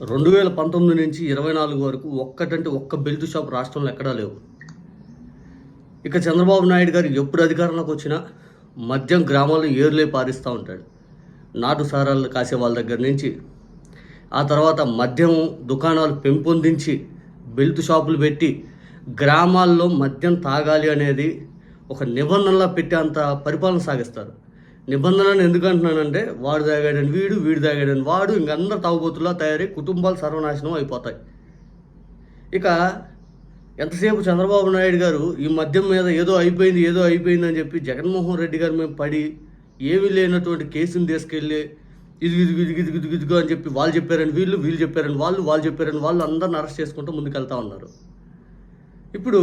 రెండు వేల పంతొమ్మిది నుంచి ఇరవై నాలుగు వరకు ఒక్కటంటే ఒక్క బెల్ట్ షాప్ రాష్ట్రంలో ఎక్కడా లేవు. ఇక చంద్రబాబు నాయుడు గారు ఎప్పుడు అధికారంలోకి వచ్చినా మద్యం గ్రామాల్లో ఏర్లే పారిస్తూ ఉంటాడు. నాటు సారాలు కాసే వాళ్ళ దగ్గర నుంచి ఆ తర్వాత మద్యం దుకాణాలు పెంపొందించి బెల్ట్ షాపులు పెట్టి గ్రామాల్లో మద్యం తాగాలి అనేది ఒక నిబంధనలా పెట్టేంత పరిపాలన సాగిస్తారు. నిబంధనలు ఎందుకు అంటున్నానంటే వాడు తాగాడని వీడు వీడు తాగాడని వాడు ఇంకందరు తాగుబోతులా తయారై కుటుంబాలు సర్వనాశనం అయిపోతాయి. ఇక ఎంతసేపు చంద్రబాబు నాయుడు గారు ఈ మద్యం మీద ఏదో అయిపోయింది ఏదో అయిపోయింది అని చెప్పి జగన్మోహన్ రెడ్డి గారు మేము పడి ఏమీ లేనటువంటి కేసుని తీసుకెళ్ళి ఇది ఇది ఇది ఇది ఇది ఇదిగో అని చెప్పి వాళ్ళు చెప్పారని వీళ్ళు వీళ్ళు చెప్పారని వాళ్ళు వాళ్ళు చెప్పారని వాళ్ళు అందరిని అరెస్ట్ చేసుకుంటూ ముందుకెళ్తా ఉన్నారు. ఇప్పుడు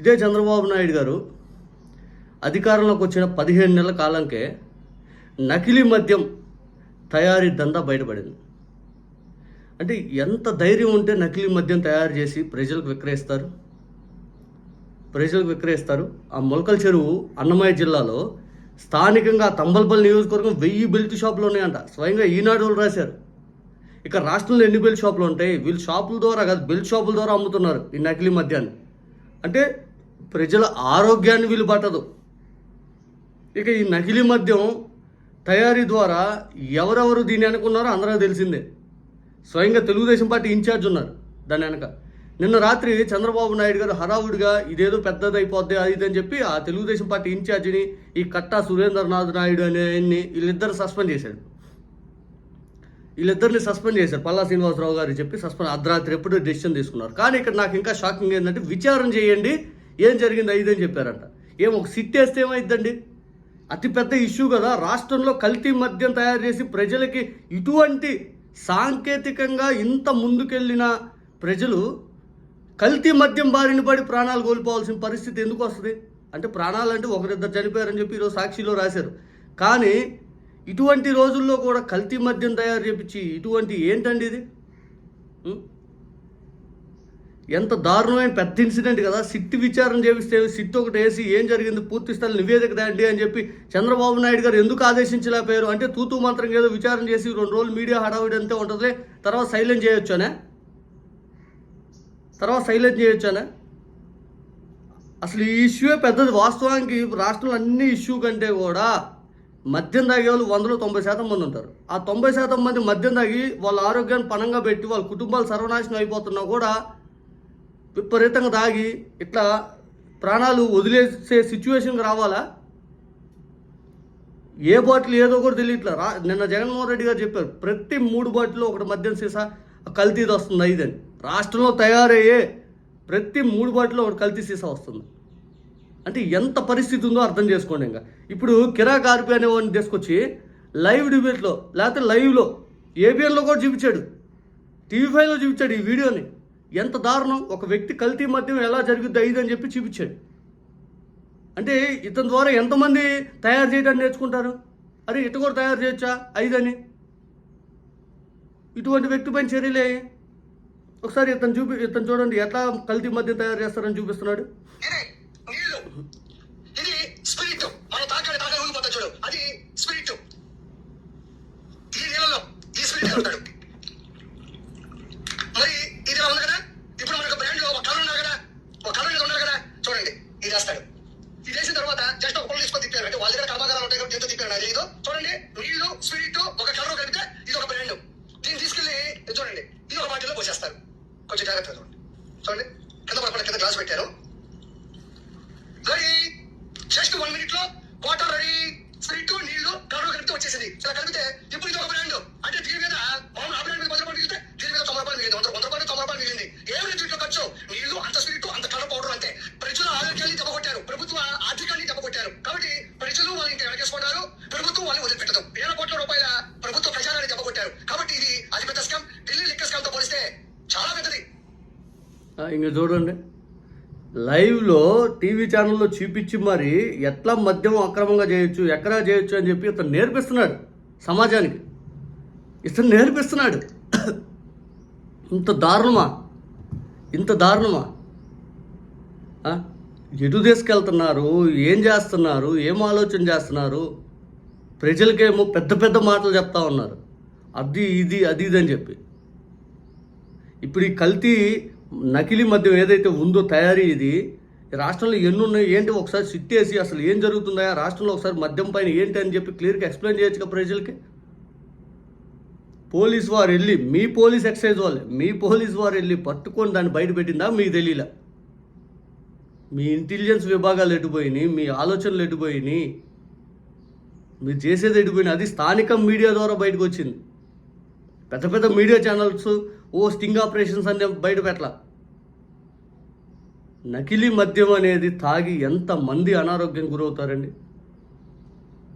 ఇదే చంద్రబాబు నాయుడు గారు అధికారంలోకి వచ్చిన పదిహేను నెలల కాలంకే నకిలీ మద్యం తయారీ దందా బయటపడింది. అంటే ఎంత ధైర్యం ఉంటే నకిలీ మద్యం తయారు చేసి ప్రజలకు విక్రయిస్తారు? ప్రజలకు విక్రయిస్తారు. ఆ మొలకల చెరువు అన్నమయ్య జిల్లాలో స్థానికంగా తంబల్పల్లి నియోజకవర్గం వెయ్యి బెల్ట్ షాపులు ఉన్నాయంట. స్వయంగా ఈనాడు వాళ్ళు రాశారు. ఇక రాష్ట్రంలో ఎన్ని బెల్ట్ షాపులు ఉంటాయి? వీళ్ళు షాపుల ద్వారా కాదు బెల్ట్ షాపుల ద్వారా అమ్ముతున్నారు ఈ నకిలీ మద్యాన్ని. అంటే ప్రజల ఆరోగ్యాన్ని వీళ్ళు పట్టదు. ఇక ఈ నకిలీ మద్యం తయారీ ద్వారా ఎవరెవరు దీన్ని అనుకున్నారో అందరూ తెలిసిందే. స్వయంగా తెలుగుదేశం పార్టీ ఇన్ఛార్జ్ ఉన్నారు దాని వెనక. నిన్న రాత్రి చంద్రబాబు నాయుడు గారు హడావుడిగా ఇదేదో పెద్దది అయిపోద్ది అది అని చెప్పి ఆ తెలుగుదేశం పార్టీ ఇన్ఛార్జిని ఈ కట్టా సురేంద్రనాథ్ నాయుడు అనే ఆయన్ని వీళ్ళిద్దరు సస్పెండ్ చేశారు. వీళ్ళిద్దరిని సస్పెండ్ చేశారు. పల్లా శ్రీనివాసరావు గారు చెప్పి సస్పెండ్ అర్ధరాత్రి ఎప్పుడు డెసిషన్ తీసుకున్నారు. కానీ ఇక్కడ నాకు ఇంకా షాకింగ్ ఏంటంటే విచారణ చేయండి ఏం జరిగింది అయిదని ఇది అని చెప్పారంట. ఏం ఒక సిట్ వేస్తే ఏమైందండి అతిపెద్ద ఇష్యూ కదా. రాష్ట్రంలో కల్తీ మద్యం తయారు చేసి ప్రజలకి ఇటువంటి సాంకేతికంగా ఇంత ముందుకెళ్ళిన ప్రజలు కల్తీ మద్యం బారిన పడి ప్రాణాలు కోల్పోవాల్సిన పరిస్థితి ఎందుకు వస్తుంది? అంటే ప్రాణాలు అంటే ఒకరిద్దరు చనిపోయారని చెప్పి ఈరోజు సాక్షిలో రాశారు. కానీ ఇటువంటి రోజుల్లో కూడా కల్తీ మద్యం తయారు చేపించి ఇటువంటి ఏంటండి ఇది? ఎంత దారుణమైన పెద్ద ఇన్సిడెంట్ కదా. సిట్ విచారణ చేపిస్తే సిట్ ఒకటి వేసి ఏం జరిగింది పూర్తి స్థాయి నివేదిక దాండి అని చెప్పి చంద్రబాబు నాయుడు గారు ఎందుకు ఆదేశించలేకపోయారు? అంటే తూతూ మంత్రం ఏదో విచారణ చేసి రెండు రోజులు మీడియా హడావిడి అంతే ఉంటుంది తర్వాత సైలెంట్ చేయొచ్చానే? తర్వాత సైలెంట్ చేయొచ్చానే? అసలు ఈ ఇష్యూ పెద్దది. వాస్తవానికి రాష్ట్రంలో అన్ని ఇష్యూ కంటే కూడా మద్యం తాగే వాళ్ళు వందలో తొంభై శాతం మంది ఉంటారు. ఆ తొంభై శాతం మంది మద్యం తాగి వాళ్ళ ఆరోగ్యాన్ని పణంగా పెట్టి వాళ్ళ కుటుంబాలు సర్వనాశనం అయిపోతున్నా కూడా విపరీతంగా తాగి ఇట్లా ప్రాణాలు వదిలేసే సిచ్యువేషన్కి రావాలా? ఏ బాటిల్ ఏదో కూడా తెలియట్లా రా నిన్న జగన్మోహన్ రెడ్డి గారు చెప్పారు ప్రతి మూడు బాటిల్లో ఒకటి మద్యం సీసా కల్తీది వస్తుంది ఐదని రాష్ట్రంలో తయారయ్యే ప్రతి మూడు బాటిల్లో ఒకటి కల్తీ సీసా వస్తుంది. అంటే ఎంత పరిస్థితి ఉందో అర్థం చేసుకోండి ఇంకా. ఇప్పుడు కిరాక్ ఆర్పి అనేవాడిని తీసుకొచ్చి లైవ్ డిబేట్లో లేకపోతే లైవ్లో ఏబిఎన్లో కూడా చూపించాడు. టీవీ ఫైవ్లో చూపించాడు ఈ వీడియోని. ఎంత దారుణం. ఒక వ్యక్తి కల్తీ మద్యం ఎలా జరుగుద్ది ఐదు అని చెప్పి చూపించాడు. అంటే ఇతని ద్వారా ఎంతమంది తయారు చేయడానికి నేర్చుకుంటారు? అరే ఇటు కూడా తయారు చేయొచ్చా? ఐదని ఇటువంటి వ్యక్తి పైన చర్యలే ఒకసారి ఇతను చూపి ఇతను చూడండి ఎట్లా కల్తీ మద్యం తయారు చేస్తారని చూపిస్తున్నాడు. అది నీళ్ళు ఇది స్పిరిట్ మనం తాకాలి తాకాలి ఊగిపోతా చూడు అది స్పిరిట్ ఈ నీళ్ళలో ఈ స్పిరిట్ ఉంటాడు మరి ఇది ఇలా ఉంది కదా ఇప్పుడు మనకు బ్రాండ్ ఒక కలర్ ఉన్నారు కదా ఒక కలర్ మీద ఉన్నారు కదా చూడండి ఇది వేస్తాడు ఇది వేసిన తర్వాత జస్ట్ ఒక పొలం తీసుకొని తిప్పారు అంటే వాళ్ళ దగ్గర కర్మాగారాలు ఉంటాయి కాబట్టి దీంతో తిప్పారు అది ఏదో చూడండి నీళ్ళు స్పిరిట్ ఒక కలర్ కలిపితే ఇది ఒక బ్రాండ్ దీన్ని తీసుకెళ్ళి ఇది చూడండి ఇది ఒక బాటిల్లో పోసేస్తారు కొంచెం జాగ్రత్తగా చూడండి చూడండి కింద పడకుండా కింద గ్లాస్ పెట్టారు రెడీ? జస్ట్ వన్ మినిట్లో వాటర్ రెడీ స్ప్రిట్ నీళ్ళు కడుగు కలిపితే వచ్చేసింది. ఇలా కలిపితే ఇప్పుడు ఇది ఒక బ్రాండ్ అంటే దీని మీద మామూలు ఆ బ్రాండ్ మీద వంద రూపాయలు మిగిలితే దీని మీద తొంభై రూపాయలు మిగిలింది. వంద వంద రూపాయలు తొంభై రూపాయలు మిగిలింది. ఏమి దీంట్లో ఖర్చు? నీళ్ళు అంత స్పిరిట్ అంత కలర్ పౌడర్ అంతే. ప్రజల ఆరోగ్యాన్ని దెబ్బకొట్టారు. ప్రభుత్వ ఆర్థికాన్ని దెబ్బకొట్టారు. కాబట్టి ప్రజలు వాళ్ళు ఇంటి వెనకేసుకుంటారు. ప్రభుత్వం వాళ్ళని వదిలిపెట్టదు. వేల కోట్ల రూపాయల ప్రభుత్వ ప్రచారాన్ని దెబ్బకొట్టారు. కాబట్టి ఇది అతిపెద్ద స్కామ్ ఢిల్లీ లెక్క స్కామ్తో పోలిస్తే చాలా పెద్దది. ఇంకా చూడండి. లైవ్లో టీవీ ఛానల్లో చూపించి మరి ఎట్లా మద్యం అక్రమంగా చేయొచ్చు ఎక్కడా చేయొచ్చు అని చెప్పి ఇతను నేర్పిస్తున్నాడు సమాజానికి. ఇతను నేర్పిస్తున్నాడు. ఇంత దారుణమా? ఇంత దారుణమా? ఎటు తీసుకెళ్తున్నారు? ఏం చేస్తున్నారు? ఏం ఆలోచన చేస్తున్నారు? ప్రజలకేమో పెద్ద పెద్ద మాటలు చెప్తా ఉన్నారు. అది ఇది అది ఇది అని చెప్పి. ఇప్పుడు ఈ కల్తీ నకిలీ మద్యం ఏదైతే ఉందో తయారీ ఇది ఈ రాష్ట్రంలో ఎన్ని ఉన్నాయి ఏంటి ఒకసారి సిట్టేసి అసలు ఏం జరుగుతుందా రాష్ట్రంలో ఒకసారి మద్యం పైన ఏంటి అని చెప్పి క్లియర్గా ఎక్స్ప్లెయిన్ చేయొచ్చుగా ప్రజలకి? పోలీస్ వారు వెళ్ళి మీ పోలీస్ ఎక్సైజ్ వాళ్ళే మీ పోలీస్ వారు వెళ్ళి పట్టుకొని దాన్ని బయట పెట్టిందా? మీకు తెలియలే. మీ ఇంటెలిజెన్స్ విభాగాలు ఎటుపోయినాయి మీ ఆలోచనలు ఎటుపోయినాయి మీరు చేసేది ఎటుపోయినాయి అది స్థానిక మీడియా ద్వారా బయటకు వచ్చింది. పెద్ద పెద్ద మీడియా ఛానల్స్ ఓ స్టింగ్ ఆపరేషన్స్ అనే బయట పెట్టలా. నకిలీ మద్యం అనేది తాగి ఎంతమంది అనారోగ్యం గురవుతారండి?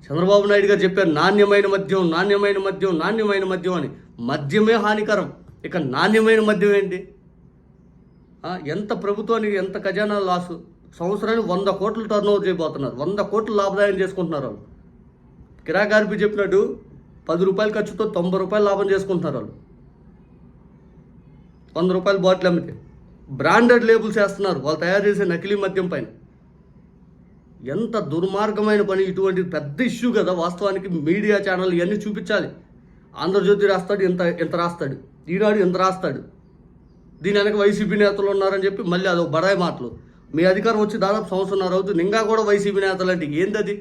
చంద్రబాబు నాయుడు గారు చెప్పారు నాణ్యమైన మద్యం నాణ్యమైన మద్యం నాణ్యమైన మద్యం అని. మద్యమే హానికరం. ఇక నాణ్యమైన మద్యం ఏంటి? ఎంత ప్రభుత్వానికి ఎంత ఖజానా లాసు? సంవత్సరానికి వంద కోట్లు టర్న్ ఓవర్ చేయబోతున్నారు. వంద కోట్లు లాభదాయం చేసుకుంటున్నారు వాళ్ళు. కిరాకార్పి చెప్పినట్టు పది రూపాయల ఖర్చుతో తొంభై రూపాయలు లాభం చేసుకుంటున్నారు వాళ్ళు. వంద రూపాయల బాటిల్ అమ్మితే. బ్రాండెడ్ లేబుల్స్ వేస్తున్నారు. వాళ్ళు తయారు చేసే నకిలీ మద్యం పైన. ఎంత దుర్మార్గమైన పని ఇటువంటి పెద్ద ఇష్యూ కదా వాస్తవానికి మీడియా ఛానల్ ఇవన్నీ చూపించాలి. ఆంధ్రజ్యోతి రాస్తాడు ఇంత ఇంత రాస్తాడు. ఈనాడు ఇంత రాస్తాడు. దీని వెనక వైసీపీ నేతలు ఉన్నారని చెప్పి మళ్ళీ అదొక బడాయి మాటలు. మీ అధికారం వచ్చి దాదాపు సంవత్సరంన్నర అవుతుంది. ఇంకా కూడా వైసీపీ నేతలు అంటే ఏంది అది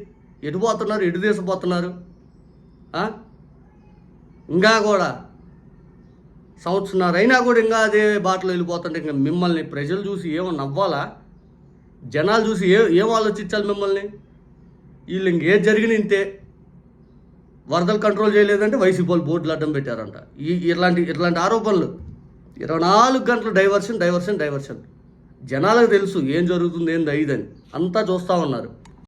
ఎటు పోతున్నారు? ఎటు దేశపోతున్నారు ఇంకా కూడా సంవత్సరాలు అయినా కూడా ఇంకా అదే బాటలో వెళ్ళిపోతుంటే ఇంకా మిమ్మల్ని ప్రజలు చూసి ఏమో నవ్వాలా? జనాలు చూసి ఏ ఏం ఆలోచించాలి మిమ్మల్ని? వీళ్ళు ఇంకేం జరిగిన ఇంతే. వరదలు కంట్రోల్ చేయలేదంటే వైసీపీ వాళ్ళు బోర్డులు అడ్డం పెట్టారంట. ఈ ఇలాంటి ఇట్లాంటి ఆరోపణలు. ఇరవై నాలుగు గంటలు డైవర్షన్ డైవర్షన్ డైవర్షన్. జనాలకు తెలుసు ఏం జరుగుతుంది ఏంది ఐదని అంతా చూస్తూ ఉన్నారు.